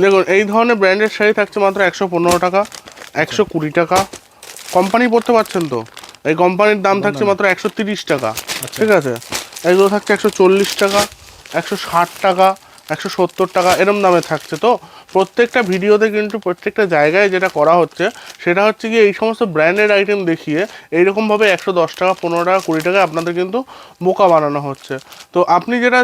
দেখুন এই ধরনের ব্র্যান্ডের শাড়ি থাকছে মাত্র একশো পনেরো টাকা একশো কুড়ি টাকা। কোম্পানি পড়তে পারছেন তো? এই কোম্পানির দাম থাকছে মাত্র একশো তিরিশ টাকা ঠিক আছে? এগুলো থাকছে একশো চল্লিশ টাকা একশো ষাট টাকা একশো সত্তর টাকা এরম দামে থাকছে। তো প্রত্যেকটা ভিডিওতে কিন্তু প্রত্যেকটা জায়গায় যেটা করা হচ্ছে, সেটা হচ্ছে কি এই সমস্ত ব্র্যান্ডেড আইটেম দেখিয়ে এইরকমভাবে একশো দশ টাকা, পনেরো টাকা, কুড়ি টাকা আপনাদের কিন্তু বোকা বানানো হচ্ছে। তো আপনি যেটা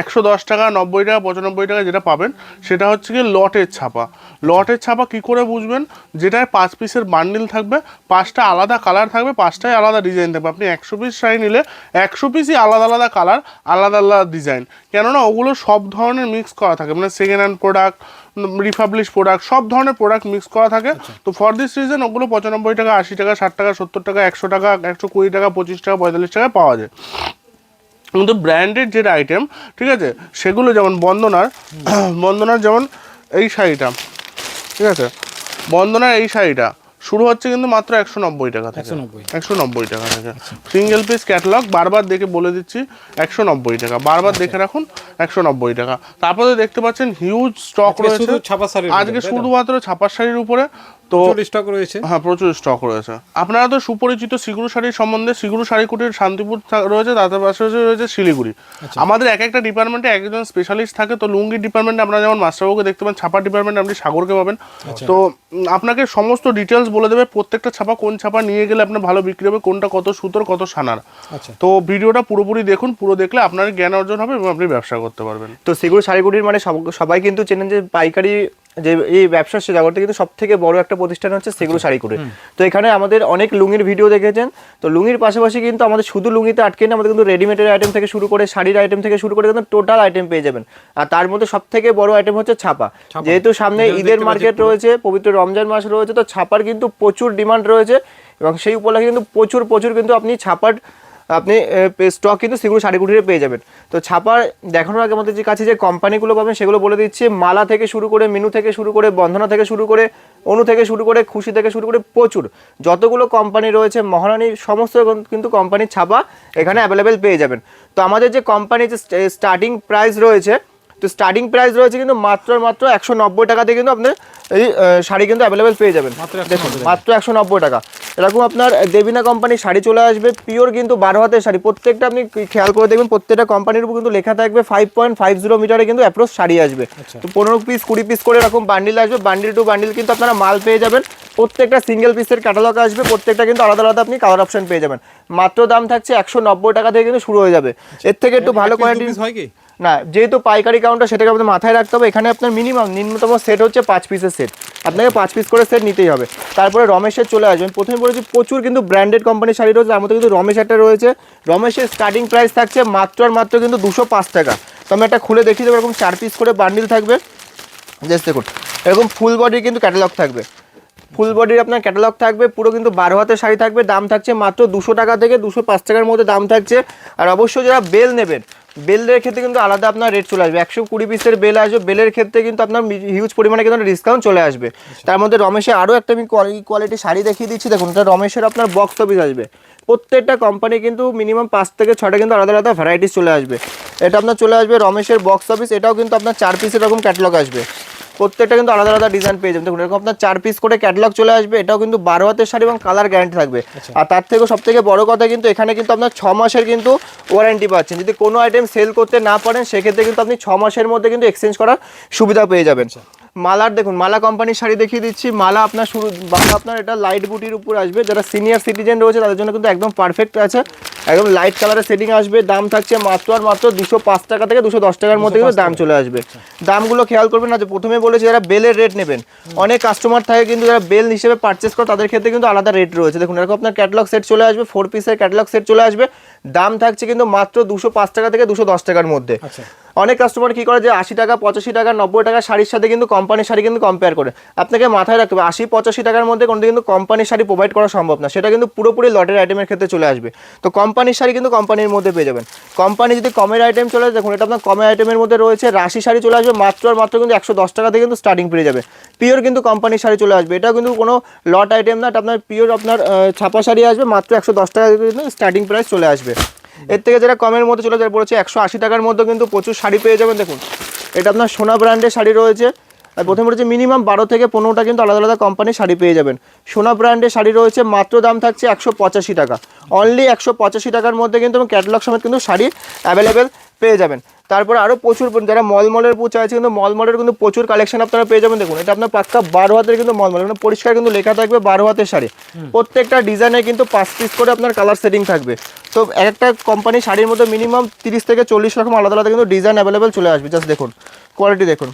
একশো দশ টাকা, নব্বই টাকা, পঁচানব্বই টাকা যেটা পাবেন, সেটা হচ্ছে কি লটের ছাপা। লটের ছাপা কি করে বুঝবেন? যেটায় পাঁচ পিসের বান্ডিল থাকবে, পাঁচটা আলাদা কালার থাকবে পাঁচটাই আলাদা ডিজাইন থাকবে। আপনি একশো পিস শাড়ি নিলে একশো পিসই আলাদা আলাদা কালার আলাদা আলাদা ডিজাইন কেননা ওগুলো সব ধরনের মিক্স করা থাকে। মানে second hand product republish product সব ধরনের প্রোডাক্ট মিক্স করা থাকে। তো ফর দিস রিজন ওগুলো পঁচানব্বই টাকা আশি টাকা ষাট টাকা সত্তর টাকা একশো টাকা একশো কুড়ি টাকা পঁচিশ টাকা পঁয়তাল্লিশ টাকা পাওয়া যায়। কিন্তু ব্র্যান্ডেড যেটা আইটেম ঠিক আছে? সেগুলো যেমন বন্দনার বন্দনার যেমন এই শাড়িটা ঠিক আছে? বন্দনার এই শাড়িটা শুরু হচ্ছে কিন্তু মাত্র একশো নব্বই টাকা থেকে। একশো নব্বই। টাকা থেকে। সিঙ্গেল পিস ক্যাটালগ বারবার দেখে বলে দিচ্ছি একশো নব্বই টাকা। বারবার দেখে রাখুন একশো নব্বই টাকা। তারপরে দেখতে পাচ্ছেন হিউজ স্টক রয়েছে। আজকে? শুধুমাত্র ছাপার শাড়ির উপরে। তো চল্লিশ টাকা রয়েছে। হ্যাঁ প্রচুর স্টক রয়েছে। আপনারা তো সুপরিচিত সিগুরু শাড়ির সম্বন্ধে সিগুরু শাড়ি কুটির শান্তিপুর রয়েছে তাদের পাশে রয়েছে শিলিগুড়ি। আমাদের এক একটা ডিপার্টমেন্টে একজন স্পেশালিস্ট থাকে তো লুঙ্গি ডিপার্টমেন্টে আপনারা যেমন মাস্টারবাবুকে দেখতে পাবেন ছাপা ডিপার্টমেন্টে আপনি সাগরকে পাবেন। তো আপনাকে সমস্ত ডিটেলস বলে দেবে প্রত্যেকটা ছাপা কোন ছাপা নিয়ে গেলে আপনার ভালো বিক্রি হবে কোনটা কত সুতোর কত সানার। আচ্ছা। তো ভিডিওটা পুরোপুরি দেখুন পুরো দেখলে আপনার জ্ঞান অর্জন হবে এবং আপনি ব্যবসা করতে পারবেন। তো সেগুলো শাড়িগুটির মানে সবাই কিন্তু চেনেন যে পাইকারি যে এই ব্যবসার সে জগতে কিন্তু সব থেকে বড় একটা প্রতিষ্ঠান হচ্ছে সেগুলো শাড়ি করে তো এখানে আমাদের অনেক লুঙ্গির ভিডিও দেখেছেন। তো লুঙ্গির পাশাপাশি কিন্তু আমাদের শুধু লুঙ্গিতে আটকে নেই আমাদের কিন্তু রেডিমেডের আইটেম থেকে শুরু করে শাড়ির আইটেম থেকে শুরু করে কিন্তু টোটাল আইটেম পেয়ে যাবেন। আর তার মধ্যে সব থেকে বড় আইটেম হচ্ছে ছাপা। যেহেতু সামনে ঈদের মার্কেট রয়েছে পবিত্র রমজান মাস রয়েছে তো ছাপার কিন্তু প্রচুর ডিমান্ড রয়েছে এবং সেই উপলক্ষে কিন্তু প্রচুর প্রচুর কিন্তু আপনি ছাপার আপনি স্টক কিন্তু সেগুলো সাড়ে কুটিরে পেয়ে যাবেন। তো ছাপার দেখানোর আগে আমাদের যে কাছে যে কোম্পানিগুলো পাবেন, সেগুলো বলে দিচ্ছি, মালা থেকে শুরু করে, মিনু থেকে শুরু করে, বন্ধনা থেকে শুরু করে, অনু থেকে শুরু করে, খুশি থেকে শুরু করে, প্রচুর। যতগুলো কোম্পানি রয়েছে, মহারানীর সমস্ত কিন্তু কোম্পানির ছাপা এখানে অ্যাভেলেবেল পেয়ে যাবেন। তো আমাদের যে কোম্পানির যে স্টার্টিং প্রাইস রয়েছে তো স্টার্টিং প্রাইস রয়েছে কিন্তু মাত্র মাত্র একশো নব্বই টাকাতে কিন্তু আপনার এই শাড়ি কিন্তু অ্যাভেলেবেল পেয়ে যাবেন। মাত্র 190 দেখুন মাত্র একশো নব্বই টাকা। এরকম আপনার দেবিনা কোম্পানির শাড়ি চলে আসবে পিওর কিন্তু বারো হাতের শাড়ি। প্রত্যেকটা আপনি খেয়াল করে দেখবেন প্রত্যেকটা কোম্পানির উপর কিন্তু লেখা থাকবে ফাইভ পয়েন্ট ফাইভ জিরো মিটারে কিন্তু অ্যাপ্রোচ শাড়ি আসবে। তো পনেরো পিস কুড়ি পিস করে এরকম বান্ডিল আসবে। বান্ডিল টু বান্ডিল কিন্তু আপনারা মাল পেয়ে যাবেন। প্রত্যেকটা সিঙ্গেল পিসের ক্যাটালগ আসবে। প্রত্যেকটা কিন্তু আলাদা আলাদা আপনি কালার অপশন পেয়ে যাবেন। মাত্র দাম থাকছে একশো নব্বই টাকা থেকে কিন্তু শুরু হয়ে যাবে। এর থেকে একটু ভালো কোয়ালিটি হয় কি? না, যেহেতু পাইকারি কাউন্টার সেটাকে আপনাদের মাথায় রাখতে হবে। এখানে আপনার মিনিমাম নিম্নতম সেট হচ্ছে পাঁচ পিসের সেট আপনাকে পাঁচ পিস করে সেট নিতেই হবে। তারপরে রমেশের চলে আসবেন। প্রথমে বলেছি, প্রচুর কিন্তু ব্র্যান্ডেড কোম্পানির শাড়ি রয়েছে, তার মধ্যে কিন্তু রমেশ একটা রয়েছে। রমেশের স্টার্টিং প্রাইস থাকছে মাত্র আর মাত্র কিন্তু দুশো পাঁচ টাকা। তো আমি একটা খুলে দেখিয়ে দেবো, এরকম চার পিস করে বান্ডিল থাকবে। জাস্ট দেখুন, এরকম ফুল বডি কিন্তু ক্যাটালগ থাকবে। ফুল বডির আপনার ক্যাটালগ থাকবে, পুরো কিন্তু বারো হাতের শাড়ি থাকবে। দাম থাকছে মাত্র দুশো টাকা থেকে দুশো পাঁচ টাকার মধ্যে দাম থাকছে। আর অবশ্যই যারা বেল নেবেন বেলের ক্ষেত্রে কিন্তু আলাদা আপনার রেট চলে আসবে। একশো কুড়ি পিসের বেল আসবে, বেলের ক্ষেত্রে কিন্তু আপনার হিউজ পরিমাণে কিন্তু ডিসকাউন্ট চলে আসবে। তার মধ্যে রমেশের আরও একটা আমি কোয়ালিটি শাড়ি দেখিয়ে দিচ্ছি। দেখুন, এটা রমেশের আপনার বক্স অফিস আসবে। প্রত্যেকটা কোম্পানি কিন্তু মিনিমাম পাঁচ থেকে ছটা কিন্তু আলাদা আলাদা ভ্যারাইটিস চলে আসবে। এটা আপনার চলে আসবে রমেশের বক্স অফিস এটাও কিন্তু আপনার চার পিসের এরকম ক্যাটলগ আসবে। প্রত্যেকটা কিন্তু আলাদা আলাদা ডিজাইন পেয়ে যাবেন। দেখুন এরকম আপনার চার পিস করে ক্যাটলগ চলে আসবে এটাও কিন্তু বারো হাতের শাড়ি এবং কালার গ্যারান্টি থাকবে। আর তার থেকে সব থেকে বড় কথা কিন্তু এখানে কিন্তু আপনার ছ মাসের কিন্তু ওয়ারেন্টি পাচ্ছেন। যদি কোনো আইটেম সেল করতে না পারেন সেক্ষেত্রে কিন্তু আপনি ছ মাসের মধ্যে কিন্তু এক্সচেঞ্জ করার সুবিধা পেয়ে যাবেন। মালার, দেখুন, মালা কোম্পানির শাড়ি দেখিয়ে দিচ্ছি। মালা আপনার শুরু, মালা আপনার এটা লাইট বুটির উপর আসবে। যারা সিনিয়র সিটিজেন রয়েছে, তাদের জন্য কিন্তু একদম পারফেক্ট আছে। একদম লাইট কালারের সেটিং আসবে। দাম থাকছে মাত্র আর মাত্র দুশো পাঁচ টাকা থেকে দুশো দশ টাকার মধ্যে কিন্তু দাম চলে আসবে। দামগুলো খেয়াল করবেন না, যে প্রথমে বলেছি, যারা বেলের রেট নেবেন। অনেক কাস্টমার থাকে কিন্তু যারা বেল হিসেবে পারচেস করে, তাদের ক্ষেত্রে কিন্তু আলাদা রেট রয়েছে। দেখুন, এরকম আপনার ক্যাটালগ সেট চলে আসবে ফোর পিসের ক্যাটালগ সেট চলে আসবে। দাম থাকছে কিন্তু মাত্র দুশো পাঁচ টাকা থেকে দুশো দশ টাকার মধ্যে। আচ্ছা। অনেক কাস্টমার কি করে যে আশি টাকা, পঁচাশি টাকা, নব্বই টাকা শাড়ির সাথে কিন্তু কোম্পানির শাড়ি কিন্তু কম্পেয়ার করে। আপনাকে মাথায় রাখতে হবে, আশি, পঁচাশি টাকার মধ্যে কোনো কিন্তু কোম্পানির শাড়ি প্রোভাইড করা সম্ভব না। সেটা কিন্তু পুরোপুরি লটের আইটেমের ক্ষেত্রে চলে আসবে। তো কোম্পানির শাড়ি কিন্তু কোম্পানির মধ্যে পেয়ে যাবেন। কোম্পানি যদি কমের আইটেম চলে, দেখুন এটা আপনার কমের আইটেমের মধ্যে রয়েছে, রাশি শাড়ি চলে আসবে, মাত্র আর মাত্র কিন্তু একশো দশ টাকা থেকে কিন্তু স্টার্টিং পেয়ে যাবে। পিওর কিন্তু কোম্পানির শাড়ি চলে আসবে। এটা কিন্তু কোনো লট আইটেম না, এটা আপনার পিওর আপনার ছাপা শাড়ি আসবে, মাত্র একশো দশ টাকা কিন্তু স্টার্টিং প্রাইস চলে আসবে। এর থেকে যেটা কমের মধ্যে চলে যায় বলেছে একশো আশি টাকার মধ্যে কিন্তু প্রচুর শাড়ি পেয়ে যাবেন, দেখুন। এটা আপনার সোনা ব্র্যান্ডের শাড়ি রয়েছে। আর প্রথমে বলেছে মিনিমাম বারো থেকে পনেরোটা কিন্তু আলাদা আলাদা কোম্পানির শাড়ি পেয়ে যাবেন। সোনা ব্র্যান্ডের শাড়ি রয়েছে মাত্র দাম থাকছে একশো পঁচাশি টাকা। অনলি একশো পঁচাশি টাকার মধ্যে কিন্তু ক্যাটালগ সমেত কিন্তু শাড়ি অ্যাভেলেবেল পেয়ে যাবেন। তারপরে আরও প্রচুর যারা মলমলের উপর আছে কিন্তু মলমলের কিন্তু প্রচুর কালেকশন আপনারা পেয়ে যাবেন। দেখুন এটা আপনার পাক্কা বারো হাতের কিন্তু মলমল মানে পরিষ্কার কিন্তু লেখা থাকবে বারো হাতের শাড়ি। প্রত্যেকটা ডিজাইনে কিন্তু পাঁচ পিস করে আপনার কালার সেটিং থাকবে। তো এক একটা কোম্পানি শাড়ির মধ্যে মিনিমাম তিরিশ থেকে চল্লিশ রকম আলাদা আলাদা কিন্তু ডিজাইন অ্যাভেলেবেল চলে আসবে। জাস্ট দেখুন কোয়ালিটি দেখুন।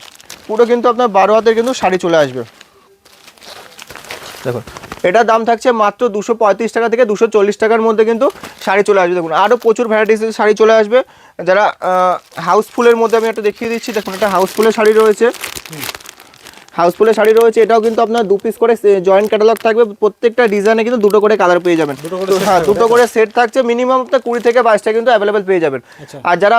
পুরো কিন্তু আপনার বারো হাতের কিন্তু শাড়ি চলে আসবে। দেখুন এটার দাম থাকছে মাত্র দুশো পঁয়ত্রিশ টাকা থেকে দুশো চল্লিশ টাকার মধ্যে কিন্তু শাড়ি চলে আসবে। দেখুন আরও প্রচুর ভ্যারাইটিসের শাড়ি চলে আসবে। যারা হাউসফুলের মধ্যে আমি একটা দেখিয়ে দিচ্ছি। দেখুন, একটা হাউসফুলের শাড়ি রয়েছে। হাউসফুলের শাড়ি রয়েছে এটাও কিন্তু আপনার দু পিস করে জয়েন্ট ক্যাটালগ থাকবে। প্রত্যেকটা ডিজাইনে কিন্তু দুটো করে কালার পেয়ে যাবেন। হ্যাঁ দুটো করে সেট থাকছে মিনিমাম আপনার কুড়ি থেকে বাইশটা কিন্তু অ্যাভেলেবেল পেয়ে যাবেন। আচ্ছা। আর যারা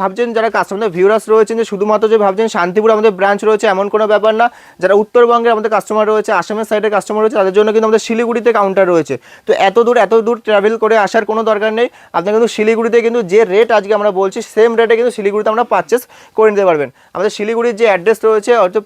ভাবছেন যারা কাস্টমার ভিউরার্স রয়েছেন যে শুধুমাত্র যে ভাবছেন শান্তিপুর আমাদের ব্রাঞ্চ রয়েছে এমন কোনো ব্যাপার না। যারা উত্তরবঙ্গের আমাদের কাস্টমার রয়েছে আসামের সাইডের কাস্টমার রয়েছে তাদের জন্য কিন্তু আমাদের শিলিগুড়িতে কাউন্টার রয়েছে। তো এত দূর এত দূর ট্রাভেল করে আসার কোনো দরকার নেই। আপনি কিন্তু শিলিগুড়িতে কিন্তু যে রেট আজকে আমরা বলছি সেম রেটে কিন্তু শিলিগুড়িতে আমরা পারচেস করে নিতে পারবেন। আমাদের শিলিগুড়ির যে অ্যাড্রেস রয়েছে অর্থাৎ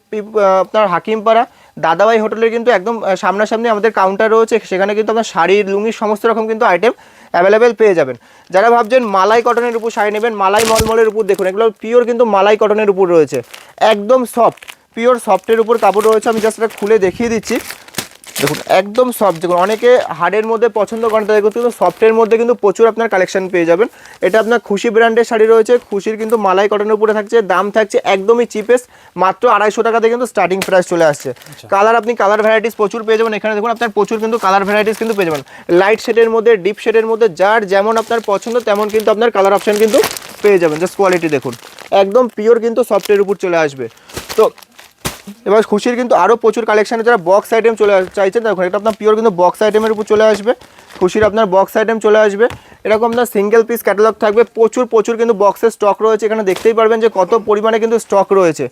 আপনার হাকিমপাড়া দাদাবাই হোটেলের কিন্তু একদম সামনাসামনি আমাদের কাউন্টার রয়েছে। সেখানে কিন্তু আপনার শাড়ি লুঙ্গির সমস্ত রকম কিন্তু আইটেম অ্যাভেলেবেল পেয়ে যাবেন। যারা ভাবছেন মালাই কটনের উপর শাড়ি নেবেন, মালাই মলমলের উপর দেখুন, এগুলো পিওর কিন্তু মালাই কটনের উপর রয়েছে। একদম সফট পিওর সফটের উপর কাপড় রয়েছে। আমি জাস্ট খুলে দেখিয়ে দিচ্ছি। দেখুন একদম সফট দেখুন অনেকে হার্ডের মধ্যে পছন্দ করেন তাদের কিন্তু সফটের মধ্যে কিন্তু প্রচুর আপনার কালেকশন পেয়ে যাবেন। এটা আপনার খুশি ব্র্যান্ডের শাড়ি রয়েছে খুশির কিন্তু মালাই কটনের উপরে থাকছে দাম থাকছে একদমই চিপেস্ট মাত্র আড়াইশো টাকাতে কিন্তু স্টার্টিং প্রাইস চলে আসছে। কালার আপনি কালার ভ্যারাইটিস প্রচুর পেয়ে যাবেন এখানে দেখুন আপনার প্রচুর কিন্তু কালার ভ্যারাইটিস কিন্তু পেয়ে যাবেন। লাইট শেডের মধ্যে ডিপ শেডের মধ্যে যার যেমন আপনার পছন্দ তেমন কিন্তু আপনার কালার অপশান কিন্তু পেয়ে যাবেন। জাস্ট কোয়ালিটি দেখুন। একদম পিওর কিন্তু সফটের উপর চলে আসবে। তো এবার খুশির কিন্তু আরও প্রচুর কালেকশানে যারা বক্স আইটেম চলে চাইছেন, দেখুন, এটা আপনার পিওর কিন্তু বক্স আইটেমের উপর চলে আসবে। খুশির আপনার বক্স আইটেম চলে আসবে। এরকম আপনার সিঙ্গেল পিস ক্যাটালগ থাকবে। প্রচুর প্রচুর কিন্তু বক্সের স্টক রয়েছে। এখানে দেখতেই পারবেন যে কত পরিমাণে কিন্তু স্টক রয়েছে।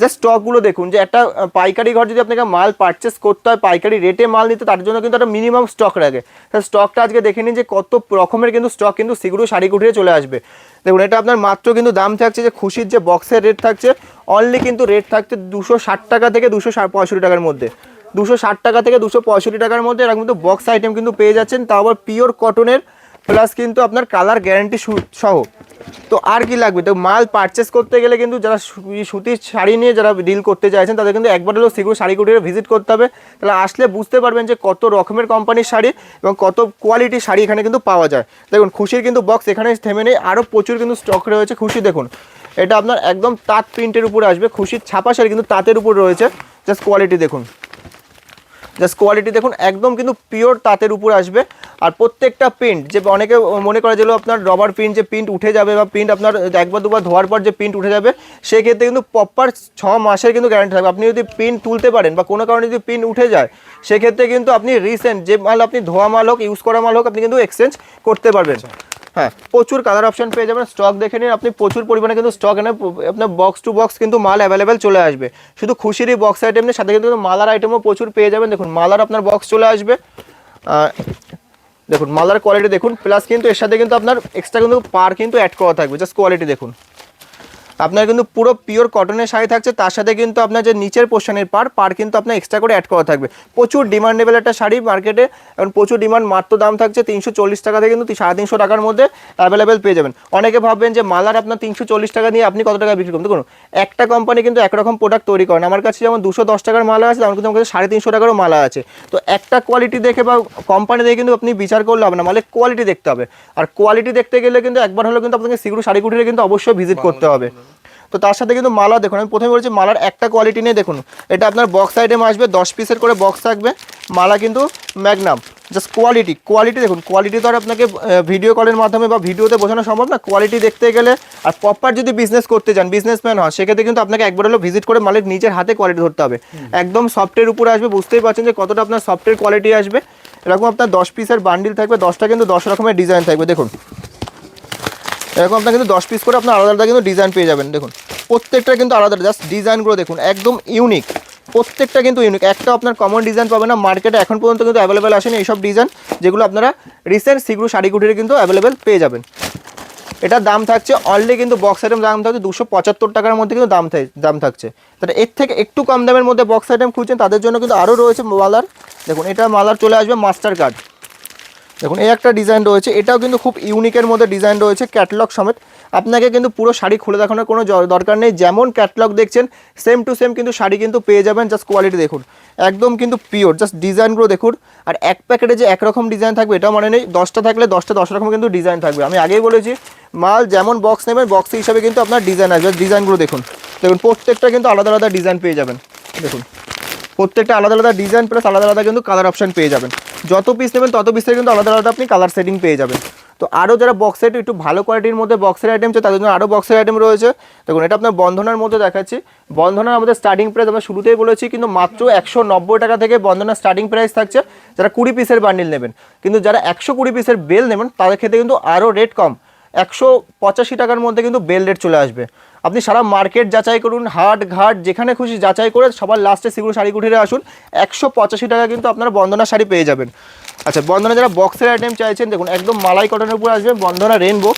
যে স্টকগুলো দেখুন, যে একটা পাইকারি ঘর যদি আপনাকে মাল পারচেস করতে হয়, পাইকারি রেটে মাল নিতে, তার জন্য কিন্তু একটা মিনিমাম স্টক রাখে। স্টকটা আজকে দেখে নিন যে কত রকমের কিন্তু স্টক কিন্তু সিগুরু শাড়ি কুঠিয়ে চলে আসবে। দেখুন, এটা আপনার মাত্র কিন্তু দাম থাকছে যে খুশির যে বক্সের রেট থাকছে অনলি কিন্তু রেট থাকছে দুশো টাকা থেকে দুশো টাকার মধ্যে। দুশো ষাট টাকা থেকে দুশো পঁয়ষট্টি টাকার মধ্যে এরকম কিন্তু বক্স আইটেম কিন্তু পেয়ে যাচ্ছেন। তাও আবার পিওর কটনের প্লাস কিন্তু আপনার কালার গ্যারান্টি সহ। তো আর কি লাগবে? তো মাল পারচেস করতে গেলে কিন্তু যারা সুতির শাড়ি নিয়ে যারা ডিল করতে চাইছেন, তাদের কিন্তু একবার হলেও সিগুর শাড়ি কুটিরে ভিজিট করতে হবে। তাহলে আসলে বুঝতে পারবেন যে কত রকমের কোম্পানির শাড়ি এবং কত কোয়ালিটির শাড়ি এখানে কিন্তু পাওয়া যায়। দেখুন, খুশির কিন্তু বক্স এখানে থেমে নেই আরও প্রচুর কিন্তু স্টক রয়েছে খুশি। দেখুন, এটা আপনার একদম তাঁত প্রিন্টের উপরে আসবে। খুশির ছাপা শাড়ি কিন্তু তাঁতের উপর রয়েছে। জাস্ট কোয়ালিটি দেখুন। জাস্ট কোয়ালিটি দেখুন, একদম কিন্তু পিওর তাঁতের উপর আসবে। আর প্রত্যেকটা প্রিন্ট যে অনেকে মনে করে যেগুলো আপনার রবার প্রিন্ট যে প্রিন্ট উঠে যাবে বা প্রিন্ট আপনার একবার দুবার ধোয়ার পর যে প্রিন্ট উঠে যাবে, সেক্ষেত্রে কিন্তু প্রপার ছ মাসের কিন্তু গ্যারান্টি থাকবে। আপনি যদি প্রিন্ট তুলতে পারেন বা কোনো কারণে যদি প্রিন্ট উঠে যায়, সেক্ষেত্রে কিন্তু আপনি রিসেন্ট যে মাল আপনি ধোয়া মাল হোক ইউজ করা মাল হোক, আপনি কিন্তু এক্সচেঞ্জ করতে পারবেন। হ্যাঁ প্রচুর কালার অপশন পেয়ে যাবেন। স্টক দেখে নিন, আপনি প্রচুর পরিমাণে কিন্তু স্টক এনে, আপনার বক্স টু বক্স কিন্তু মাল অ্যাভেলেবেল চলে আসবে। শুধু খুশিরই বক্স আইটেম নেই, সাথে কিন্তু মালার আইটেমও প্রচুর পেয়ে যাবেন। দেখুন, মালার আপনার বক্স চলে আসবে। দেখুন, মালার কোয়ালিটি দেখুন প্লাস কিন্তু এর সাথে কিন্তু আপনার এক্সট্রা কিন্তু পার কিন্তু অ্যাড করা থাকবে। জাস্ট কোয়ালিটি দেখুন। আপনার কিন্তু পুরো পিওর কটনের শাড়ি থাকছে তার সাথে কিন্তু আপনার যে নিচের পোর্শনের পার পার কিন্তু আপনার এক্সট্রা করে অ্যাড করা থাকবে। প্রচুর ডিমান্ডেবল একটা শাড়ি মার্কেটে এখন প্রচুর ডিমান্ড মাত্র দাম থাকছে তিনশো চল্লিশ টাকা থেকে কিন্তু সাড়ে তিনশো টাকার মধ্যে অ্যাভেলেবেল পেয়ে যাবেন। অনেকে ভাববেন যে মালার আপনার তিনশো চল্লিশ টাকা দিয়ে আপনি কত টাকা বিক্রি করুন দেখুন একটা কোম্পানি কিন্তু একরকম প্রোডাক্ট তৈরি করেন আমার কাছে যেমন দুশো দশ টাকার মালা আছে তেমন কিন্তু আমার কাছে সাড়ে তিনশো টাকারও মালা আছে। তো একটা কোয়ালিটি দেখে বা কোম্পানি দেখে কিন্তু আপনি বিচার করলে হবে না মালের কোয়ালিটি দেখতে হবে। আর কোয়ালিটি দেখতে গেলে কিন্তু একবার হলেও কিন্তু আপনাকে সিগুরু শাড়ি কুটিরে কিন্তু অবশ্যই ভিজিট করতে হবে। তো তার সাথে কিন্তু মালা দেখুন আমি প্রথমে বলেছি মালার একটা কোয়ালিটি নিয়ে দেখুন। এটা আপনার বক্স আইটেম আসবে দশ পিসের করে বক্স থাকবে। মালা কিন্তু ম্যাগনাম জাস্ট কোয়ালিটি কোয়ালিটি দেখুন কোয়ালিটি তো আর আপনাকে ভিডিও কলের মাধ্যমে বা ভিডিওতে বোঝানো সম্ভব না। কোয়ালিটি দেখতে গেলে আর প্রপার যদি বিজনেস করতে চান বিজনেসম্যান হয় সেক্ষেত্রে কিন্তু আপনাকে একবার হলো ভিজিট করে মালের নিজের হাতে কোয়ালিটি ধরতে হবে। একদম সফটের উপরে আসবে বুঝতেই পারছেন যে কতটা আপনার সফটের কোয়ালিটি আসবে। এরকম আপনার দশ পিসের বান্ডিল থাকবে দশটা কিন্তু দশ রকমের ডিজাইন থাকবে দেখুন। এরকম আপনার কিন্তু দশ পিস করে আপনার আলাদা আলাদা কিন্তু ডিজাইন পেয়ে যাবেন। দেখুন, প্রত্যেকটা কিন্তু আলাদা জাস্ট ডিজাইনগুলো দেখুন, একদম ইউনিক প্রত্যেকটা কিন্তু ইউনিক একটা আপনার কমন ডিজাইন পাবেন না মার্কেটে এখন পর্যন্ত কিন্তু অ্যাভেলেবেল আসেনি এইসব ডিজাইন যেগুলো আপনারা রিসেন্ট সিগুরু শাড়ি কুটিরে কিন্তু অ্যাভেলেবেল পেয়ে যাবেন। এটার দাম থাকছে অনলি কিন্তু বক্স আইটেম দাম থাকছে দুশো পঁচাত্তর টাকার মধ্যে কিন্তু দাম দাম থাকছে। তাহলে এর থেকে একটু কম দামের মধ্যে বক্স আইটেম খুঁজছেন, তাদের জন্য কিন্তু আরও রয়েছে মালার। দেখুন, এটা মালার চলে আসবে মাস্টার কার্ড দেখুন, এই একটা ডিজাইন রয়েছে। এটাও কিন্তু খুব ইউনিকের মধ্যে ডিজাইন রয়েছে ক্যাটলগ সমেত। আপনাকে কিন্তু পুরো শাড়ি খুলে দেখানোর কোনো দরকার নেই। যেমন ক্যাটলগ দেখছেন সেম টু সেম কিন্তু শাড়ি কিন্তু পেয়ে যাবেন। জাস্ট কোয়ালিটি দেখুন। একদম কিন্তু পিওর জাস্ট ডিজাইনগুলো দেখুন। আর এক প্যাকেটে যে একরকম ডিজাইন থাকবে এটা মানে নেই। দশটা থাকলে দশটা, দশ রকম কিন্তু ডিজাইন থাকবে। আমি আগেই বলেছি, মাল যেমন বক্স নেবেন বক্স হিসাবে কিন্তু আপনার ডিজাইন আসবে। ডিজাইনগুলো দেখুন। দেখুন, প্রত্যেকটা কিন্তু আলাদা আলাদা ডিজাইন পেয়ে যাবেন। দেখুন। প্রত্যেকটা আলাদা আলাদা ডিজাইন প্লাস আলাদা আলাদা কিন্তু কালার অপশন পেয়ে যাবেন। যত পিস নেবেন তত পিসের কিন্তু আলাদা আলাদা আপনি কালার সেটিং পেয়ে যাবেন। তো আরও যারা বক্সের একটু ভালো কোয়ালিটির মধ্যে বক্সের আইটেম চাই, তাদের জন্য আরও বক্সের আইটেম রয়েছে। দেখুন, এটা আপনার বন্ধনার মধ্যে দেখাচ্ছি। বন্ধনার আমাদের স্টার্টিং প্রাইস আমরা শুরুতেই বলেছি, কিন্তু মাত্র একশো নব্বই টাকা থেকে বন্ধনার স্টার্টিং প্রাইস থাকছে। যারা কুড়ি পিসের বান্ডিল নেবেন, কিন্তু যারা একশো কুড়ি পিসের বেল নেবেন, তাদের ক্ষেত্রে কিন্তু আরও রেট কম। একশো পঁচাশি টাকার মধ্যে কিন্তু বেল রেট চলে আসবে। আপনি সারা মার্কেট যাচাই করুন, হাট, ঘাট, যেখানে খুশি যাচাই করে সবার লাস্টে সিগুর শাড়ি কুঠিরে আসুন। একশো পঁচাশি টাকা কিন্তু আপনারা বন্দনা শাড়ি পেয়ে যাবেন। আচ্ছা বন্দনা যারা বক্সের আইটেম চাইছেন, দেখুন, একদম মালাই কটনের উপর আসবে বন্দনা রেনবো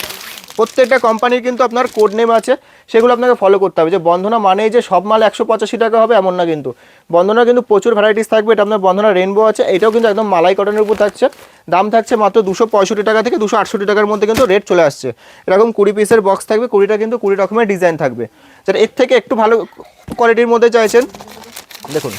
প্রত্যেকটা কোম্পানির কিন্তু আপনার কোড নেম আছে, সেগুলো আপনাকে ফলো করতে হবে। যে বন্ধনা মানেই যে সব মাল একশো পঁচাশি টাকা হবে, এমন না কিন্তু। বন্ধনা কিন্তু প্রচুর ভ্যারাইটিস থাকবে, এটা আপনার বন্ধনা রেনবো আছে, এটাও কিন্তু একদম মালাই কটনের উপর থাকছে। দাম থাকছে মাত্র দুশো পঁয়ষট্টি টাকা থেকে দুশো আটষট্টি টাকার মধ্যে কিন্তু রেট চলে আসছে। এরকম কুড়ি পিসের বক্স থাকবে, কুড়িটা কিন্তু কুড়ি রকমের ডিজাইন থাকবে। যারা এর থেকে একটু ভালো কোয়ালিটির মধ্যে চাইছেন দেখুন,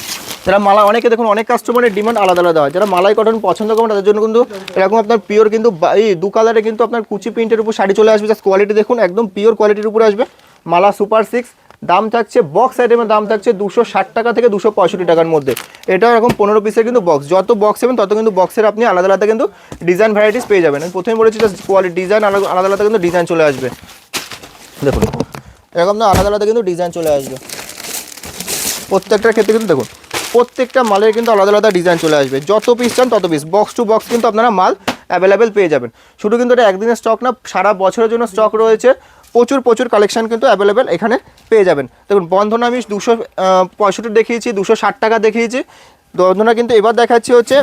যারা মালা, অনেকে দেখুন, অনেক কাস্টমারের ডিমান্ড আলাদা আলাদা হয়। যারা মালাই কটন পছন্দ করেন, তাদের জন্য কিন্তু এরকম আপনার পিওর কিন্তু এই দু কালারে কিন্তু আপনার কুচি প্রিন্টের উপর শাড়ি চলে আসবে। জাস্ট কোয়ালিটি দেখুন, একদম পিওর কোয়ালিটির উপর আসবে। মালা সুপার সিক্স দাম থাকছে বক্স আইটেমের দাম থাকছে দুশো ষাট টাকা থেকে দুশো পঁয়ষট্টি টাকার মধ্যে। এটাও এরকম পনেরো পিসের কিন্তু বক্স যত বক্স নেবেন, তত কিন্তু বক্সের আপনি আলাদা আলাদা কিন্তু ডিজাইন ভ্যারাইটিস পেয়ে যাবেন। আমি প্রথমে বলেছি জাস্ট কোয়ালিটি ডিজাইন আলাদা আলাদা আলাদা কিন্তু ডিজাইন চলে আসবে। দেখুন, এরকম না, আলাদা আলাদা কিন্তু ডিজাইন চলে আসবে। প্রত্যেকটার ক্ষেত্রে কিন্তু দেখুন, প্রত্যেকটা মালের কিন্তু আলাদা আলাদা ডিজাইন চলে আসবে। যত পিস চান তত পিস বক্স টু বক্স কিন্তু আপনারা মাল অ্যাভেলেবেল পেয়ে যাবেন। শুধু কিন্তু এটা একদিনের স্টক না, সারা বছরের জন্য স্টক রয়েছে। প্রচুর প্রচুর কালেকশন কিন্তু অ্যাভেলেবেল এখানে পেয়ে যাবেন। দেখুন, বন্ধন আমি দুশো পঁয়ষট্টি দেখিয়েছি, দুশো ষাট টাকা দেখিয়েছি। বন্ধনা কিন্তু এবার দেখাচ্ছি হচ্ছে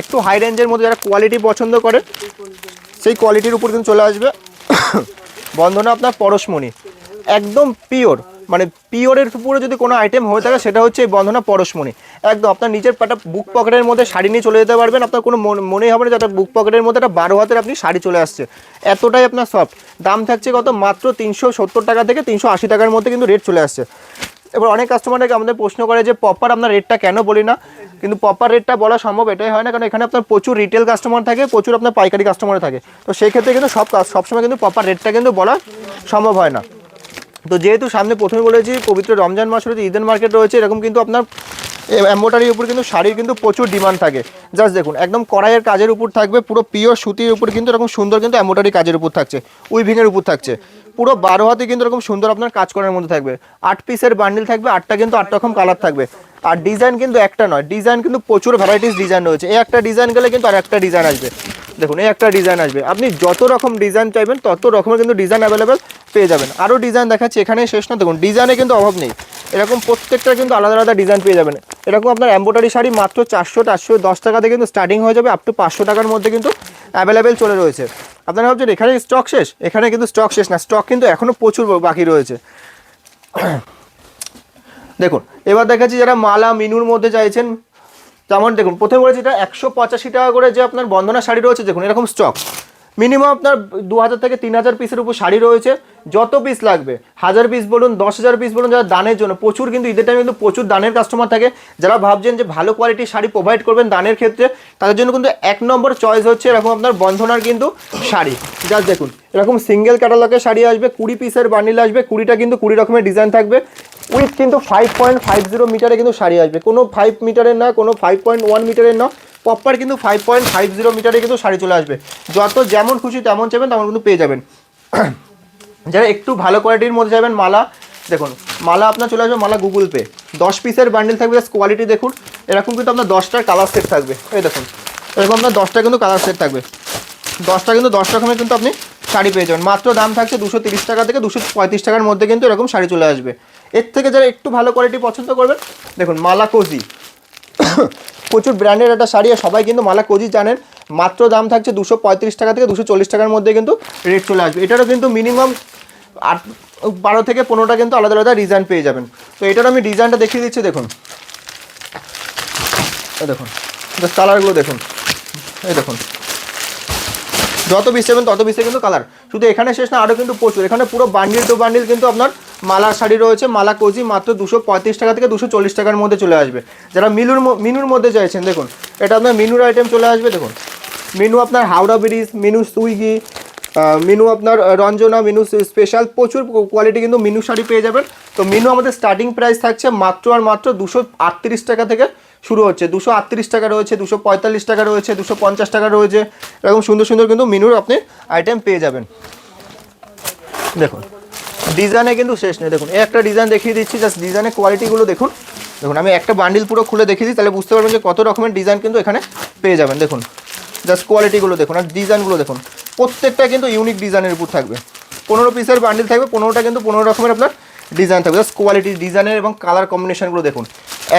একটু হাই রেঞ্জের মধ্যে যারা কোয়ালিটি পছন্দ করে সেই কোয়ালিটির উপর কিন্তু চলে আসবে। বন্ধনা আপনার পরশমণি। একদম পিওর মানে পিওরের উপরে যদি কোনো আইটেম হয়ে থাকে, সেটা হচ্ছে এই বন্ধনা পরশমণি। একদম, আপনার নিজের একটা বুক পকেটের মধ্যে শাড়ি নিয়ে চলে যেতে পারবেন। আপনার কোনো মন- মনেই হবে না যে বুক পকেটের মধ্যে একটা বারো হাতের আপনি শাড়ি চলে আসছে। এতটাই আপনার সফট দাম থাকছে কত? মাত্র তিনশো সত্তর টাকা থেকে তিনশো আশি টাকার মধ্যে কিন্তু রেট চলে আসছে। এবার অনেক কাস্টমারকে আমাদের প্রশ্ন করে যে পপার আপনার রেটটা কেন বলি না? কিন্তু পপার রেটটা বলা সম্ভব এটাই হয় না, কারণ এখানে আপনার প্রচুর রিটেল কাস্টমার থাকে, প্রচুর আপনার পাইকারি কাস্টমার থাকে। তো সেই ক্ষেত্রে কিন্তু সব সবসময় কিন্তু পপার রেটটা কিন্তু বলা সম্ভব হয় না। তো যেহেতু সামনে প্রথমে বলেছি পবিত্র রমজান মাস রয়েছে ঈদের মার্কেট রয়েছে, এরকম কিন্তু আপনার এম্বোটারির উপর কিন্তু শাড়ির কিন্তু প্রচুর ডিমান্ড থাকে। জাস্ট দেখুন, একদম কড়াইয়ের কাজের উপর থাকবে, পুরো পিওর সুতির উপর কিন্তু এরকম সুন্দর কিন্তু এম্বোটারি কাজের উপর থাকছে উইভিংয়ের উপর থাকছে। পুরো বারো হাতে কিন্তু এরকম সুন্দর আপনার কাজ করার মধ্যে থাকবে। আট পিসের বান্ডিল থাকবে, আটটা কিন্তু আট রকম কালার থাকবে। আর ডিজাইন কিন্তু একটা নয় ডিজাইন কিন্তু প্রচুর ভ্যারাইটিস ডিজাইন রয়েছে। এই একটা ডিজাইন গেলে কিন্তু আর একটা ডিজাইন আসবে। দেখুন, এই একটা ডিজাইন আসবে। আপনি যত রকম ডিজাইন চাইবেন, তত রকমের কিন্তু ডিজাইন অ্যাভেলেবেল পেয়ে যাবেন। আরও ডিজাইন দেখাচ্ছি, এখানেই শেষ না। দেখুন ডিজাইনে কিন্তু অভাব নেই। এরকম প্রত্যেকটা কিন্তু আলাদা আলাদা ডিজাইন পেয়ে যাবেন। এরকম আপনার এম্বোটারি শাড়ি মাত্র চারশো চারশো দশ টাকা থেকে কিন্তু স্টার্টিং হয়ে যাবে আপ টু পাঁচশো টাকার মধ্যে কিন্তু অ্যাভেলেবেল চলে রয়েছে। আপনারা ভাবছেন, এখানে স্টক শেষ? এখানে কিন্তু স্টক শেষ না। স্টক কিন্তু এখনও প্রচুর বাকি রয়েছে। দেখুন, এবার দেখাচ্ছি যারা মালা মিনুর মধ্যে চাইছেন, যেমন দেখুন, প্রথমে বলেছি এটা একশো পঁচাশি টাকা করে যে আপনার বন্ধনা শাড়ি রয়েছে, দেখুন, এরকম স্টক মিনিমাম আপনার দু হাজার থেকে তিন হাজার পিসের উপর শাড়ি রয়েছে, যত পিস লাগবে, হাজার পিস বলুন দশ হাজার পিস বলুন, যারা দানের জন্য, প্রচুর কিন্তু ঈদের টাইমে কিন্তু প্রচুর দানের কাস্টমার থাকে, যারা ভাবছেন যে ভালো কোয়ালিটির শাড়ি প্রোভাইড করবেন দানের ক্ষেত্রে, তাদের জন্য কিন্তু এক নম্বর চয়েস হচ্ছে এরকম আপনার বন্ধনার কিন্তু শাড়ি। জাস্ট দেখুন, এরকম সিঙ্গেল ক্যাটালগের শাড়ি আসবে, কুড়ি পিসের বান্ডিল আসবে, কুড়িটা কিন্তু কুড়ি রকমের ডিজাইন থাকবে। উইথ কিন্তু ফাইভ পয়েন্ট ফাইভ জিরো মিটারে কিন্তু শাড়ি আসবে। কোনো ফাইভ মিটারের না, কোনো ফাইভ পয়েন্ট ওয়ান মিটারের না প্রপার কিন্তু ফাইভ পয়েন্ট ফাইভ জিরো মিটারে কিন্তু শাড়ি চলে আসবে। যত যেমন খুশি তেমন চাইবেন, তেমন কিন্তু পেয়ে যাবেন। যারা একটু ভালো কোয়ালিটির মধ্যে যাবেন মালা, দেখুন, মালা আপনার চলে আসবে মালা গুগল পে দশ পিসের বান্ডেল থাকবে জাস্ট কোয়ালিটি দেখুন। এরকম কিন্তু আপনার দশটার কালার সেট থাকবে। এই দেখুন, এরকম আপনার দশটা কিন্তু কালার সেট থাকবে। দশটা কিন্তু দশ রকমের কিন্তু আপনি শাড়ি পেয়ে যাবেন। মাত্র দাম থাকছে দুশো তিরিশ টাকা থেকে দুশো পঁয়ত্রিশ টাকার মধ্যে কিন্তু এরকম শাড়ি চলে আসবে। এর থেকে যারা একটু ভালো কোয়ালিটি পছন্দ করবেন, দেখুন মালা কোজি প্রচুর ব্র্যান্ডের একটা শাড়ি আর সবাই কিন্তু মালা কোজি জানেন। মাত্র দাম থাকছে দুশো পঁয়ত্রিশ টাকা থেকে দুশো চল্লিশ টাকার মধ্যে কিন্তু রেট চলে আসবে। এটারও কিন্তু মিনিমাম আট, বারো থেকে পনেরোটা কিন্তু আলাদা আলাদা ডিজাইন পেয়ে যাবেন। তো এটার আমি ডিজাইনটা দেখিয়ে দিচ্ছি, দেখুন। দেখুন কালারগুলো দেখুন। এই দেখুন যত পিস তত পিসে কিন্তু কালার শুধু এখানে শেষ না আরও কিন্তু প্রচুর। এখানে পুরো বান্ডিল টু বান্ডিল কিন্তু আপনার মালা শাড়ি রয়েছে, মালা কোজি মাত্র দুশো পঁয়ত্রিশ টাকা থেকে দুশো চল্লিশ টাকার মধ্যে চলে আসবে। যারা মিনুর মিনুর মধ্যে চাইছেন, দেখুন, এটা আপনার মিনুর আইটেম চলে আসবে, দেখুন। মিনু আপনার হাওড়া ব্রিজ মিনু সুইগি মিনু আপনার রঞ্জনা, মিনু স্পেশাল প্রচুর কোয়ালিটি কিন্তু মিনু শাড়ি পেয়ে যাবেন। তো মিনু আমাদের স্টার্টিং প্রাইস থাকছে মাত্র আর মাত্র দুশো টাকা থেকে শুরু হচ্ছে। দুশো আটত্রিশ টাকা রয়েছে, দুশো পঁয়তাল্লিশ টাকা রয়েছে, দুশো পঞ্চাশ টাকা রয়েছে। এরকম সুন্দর সুন্দর কিন্তু মিনুর আপনি আইটেম পেয়ে যাবেন। দেখুন ডিজাইনে কিন্তু শেষ নেই। দেখুন একটা ডিজাইন দেখিয়ে দিচ্ছি জাস্ট ডিজাইনের কোয়ালিটিগুলো দেখুন। দেখুন, আমি একটা বান্ডিল পুরো খুলে দেখিয়ে দিই, তাহলে বুঝতে পারবেন যে কত রকমের ডিজাইন কিন্তু এখানে পেয়ে যাবেন। দেখুন জাস্ট কোয়ালিটিগুলো দেখুন আর ডিজাইনগুলো দেখুন। প্রত্যেকটা কিন্তু ইউনিক ডিজাইনের উপর থাকবে। পনেরো পিসের বান্ডিল থাকবে, পনেরোটা কিন্তু পনেরো রকমের আপনার ডিজাইন থাকবে। জাস্ট কোয়ালিটি ডিজাইনের এবং কালার কম্বিনেশনগুলো দেখুন।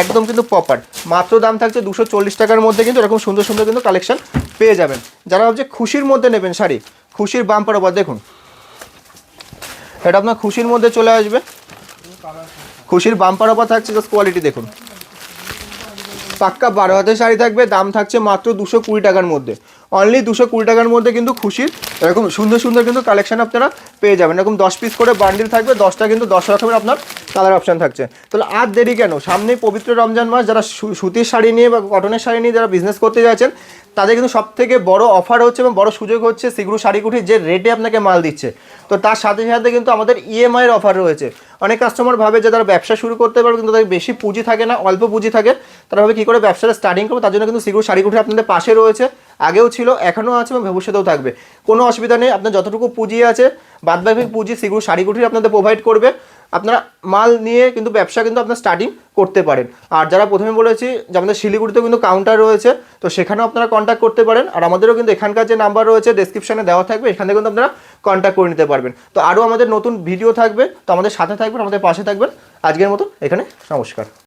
একদম কিন্তু প্রপার মাত্র দাম থাকছে দুশো চল্লিশ টাকার মধ্যে কিন্তু এরকম সুন্দর সুন্দর কিন্তু কালেকশন পেয়ে যাবেন। যারা ভাবছে খুশির মধ্যে নেবেন, শাড়ি, খুশির বাম্পার ওপর দেখুন। এটা আপনার খুশির মধ্যে চলে আসবে। খুশির বাম্পার অফার থাকছে জাস্ট কোয়ালিটি দেখুন। পাক্কা বারো হাতের শাড়ি থাকবে, দাম থাকছে মাত্র দুশো কুড়ি টাকার মধ্যে। অনলি দুশো কুড়ি টাকার মধ্যে কিন্তু খুশির, এরকম সুন্দর সুন্দর কিন্তু কালেকশন আপনারা পেয়ে যাবেন। এরকম দশ পিস করে বান্ডিল থাকবে, দশটা কিন্তু দশ রকমের আপনার কালার অপশন থাকছে। তাহলে আর দেরি কেন? সামনেই পবিত্র রমজান মাস, যারা সুতির শাড়ি নিয়ে বা কটনের শাড়ি নিয়ে যারা বিজনেস করতে যাচ্ছেন, তাদের কিন্তু সব থেকে বড় অফার হচ্ছে এবং বড় সুযোগ হচ্ছে সিগুরু শাড়িকুঠি যে রেটে আপনাকে মাল দিচ্ছে। তো তার সাথে সাথে কিন্তু আমাদের ইএমআইয়ের অফার রয়েছে। অনেক কাস্টমার ভাবে যে তারা ব্যবসা শুরু করতে পারবে, কিন্তু তাদের বেশি পুঁজি থাকে না, অল্প পুঁজি থাকে, তারা ভাবে কী করে ব্যবসাটা স্টার্টিং করবে, তার জন্য কিন্তু সিগুরু শাড়িকুঠি আপনাদের পাশে রয়েছে। আগেও ছিল, এখনও আছে এবং ভবিষ্যতেও থাকবে। কোনো অসুবিধা নেই, আপনার যতটুকু পুঁজি আছে, বাদবাকি পুঁজি সিগুরু শাড়িকুঠি আপনাদের প্রোভাইড করবে। আপনারা মাল নিয়ে কিন্তু ব্যবসা কিন্তু আপনার স্টার্টিং করতে পারেন। আর যারা প্রথমে বলেছি, যে আমাদের শিলিগুড়িতেও কিন্তু কাউন্টার রয়েছে, তো সেখানেও আপনারা কন্ট্যাক্ট করতে পারেন। আর আমাদেরও কিন্তু এখানকার যে নাম্বার রয়েছে ডেসক্রিপশনে দেওয়া থাকবে, এখান থেকে কিন্তু আপনারা কন্ট্যাক্ট করে নিতে পারবেন। তো আরও আমাদের নতুন ভিডিও থাকবে, তো আমাদের সাথে থাকবেন, আমাদের পাশে থাকবেন। আজকের মতো এখানে নমস্কার।